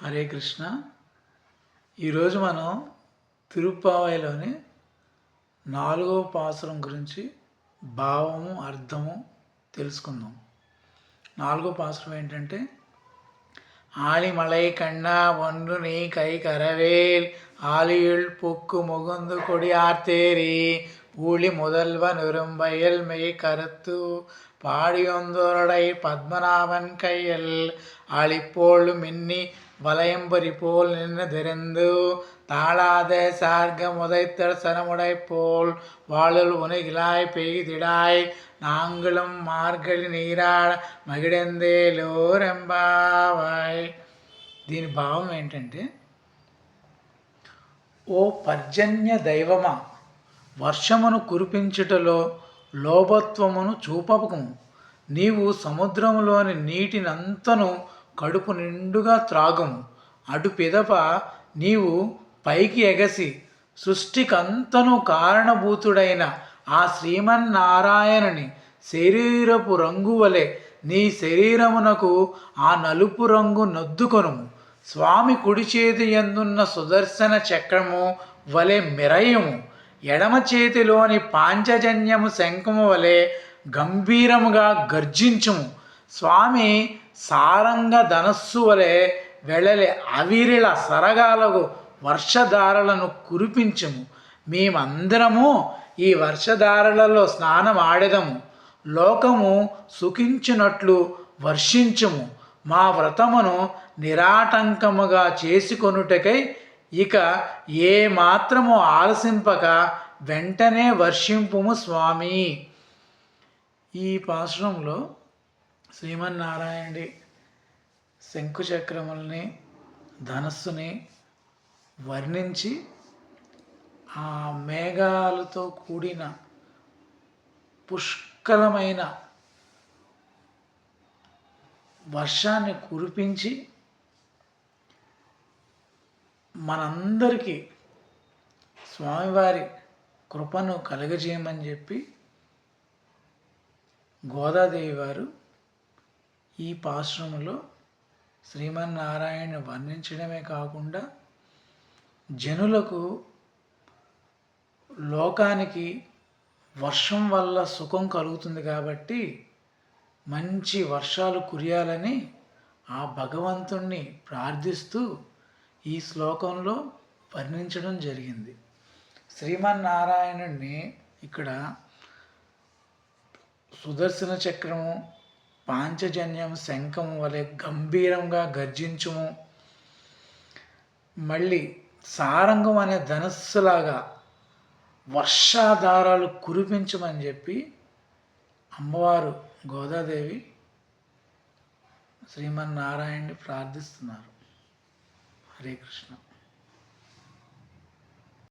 హరే కృష్ణ ఈరోజు మనం తిరుప్పావైలోని నాలుగవ పాసురం గురించి భావము అర్థము తెలుసుకుందాం నాలుగో పాసురం ఏంటంటే ஆழிமலை கண்ணா ஒன்று நீ கை கரவேல் ஆலியுள் புக்கு முகுந்து கொடியார்த்தேரி ஊழி முதல்வன் உரும்பயல் மெய் கருத்து பாடியொந்தோரடை பத்மநாபன் கையில் ஆளிப்போல் மின்னி வளையம்பரி போல் நின்று தெரிந்து தாளாத சார்க முதைத்தல் சனமுடை போல் வாழல் உனகிலாய் பெய்திடாய் நாங்களும் మార్గలి నీరాడ మగిడెందేలోరెంబావాయ్ దీని భావం ఏంటంటే ఓ పర్జన్య దైవమా వర్షమును కురిపించుటలో లోభత్వమును చూపకము నీవు సముద్రములోని నీటినంతను కడుపు నిండుగా త్రాగము. అటు పిదప నీవు పైకి ఎగసి సృష్టికంతను కారణభూతుడైన ఆ శ్రీమన్నారాయణని శరీరపు రంగు వలె నీ శరీరమునకు ఆ నలుపు రంగు నొద్దుకొనుము. స్వామి కుడి చేతి ఎందున్న సుదర్శన చక్రము వలె మిరయము. ఎడమ చేతిలోని పాంచజన్యము శంఖము వలె గంభీరముగా గర్జించుము. స్వామి సారంగ ధనస్సు వలె వెళ్ళలి అవిరిల సరగాలకు వర్షధారలను కురిపించము. మేమందరము ఈ వర్షధారలలో స్నానమాడెదము. లోకము సుఖించినట్లు వర్షించము. మా వ్రతమును నిరాటంకముగా చేసుకొనుటకై ఇక ఏ మాత్రము ఆలసింపక వెంటనే వర్షింపుము స్వామి. ఈ పాశ్రంలో శ్రీమన్నారాయణుడి శంకుచక్రముల్ని ధనస్సుని వర్ణించి ఆ మేఘాలతో కూడిన పుష్కలమైన వర్షాన్ని కురిపించి మనందరికీ స్వామివారి కృపను కలగజేయమని చెప్పి గోదాదేవి వారు ఈ పాశ్రమంలో శ్రీమన్నారాయణ వర్ణించడమే కాకుండా జనులకు లోకానికి వర్షం వల్ల సుఖం కలుగుతుంది కాబట్టి మంచి వర్షాలు కురియాలని ఆ భగవంతుణ్ణి ప్రార్థిస్తూ ఈ శ్లోకంలో వర్ణించడం జరిగింది. శ్రీమన్నారాయణుణ్ణి ఇక్కడ సుదర్శన చక్రము పాంచజన్యం శంఖము వలె గంభీరంగా గర్జించుము. మళ్ళీ సారంగం అనే ధనస్సులాగా వర్షాధారాలు కురిపించమని చెప్పి అమ్మవారు గోదాదేవి శ్రీమన్నారాయణని ప్రార్థిస్తున్నారు. హరే కృష్ణ.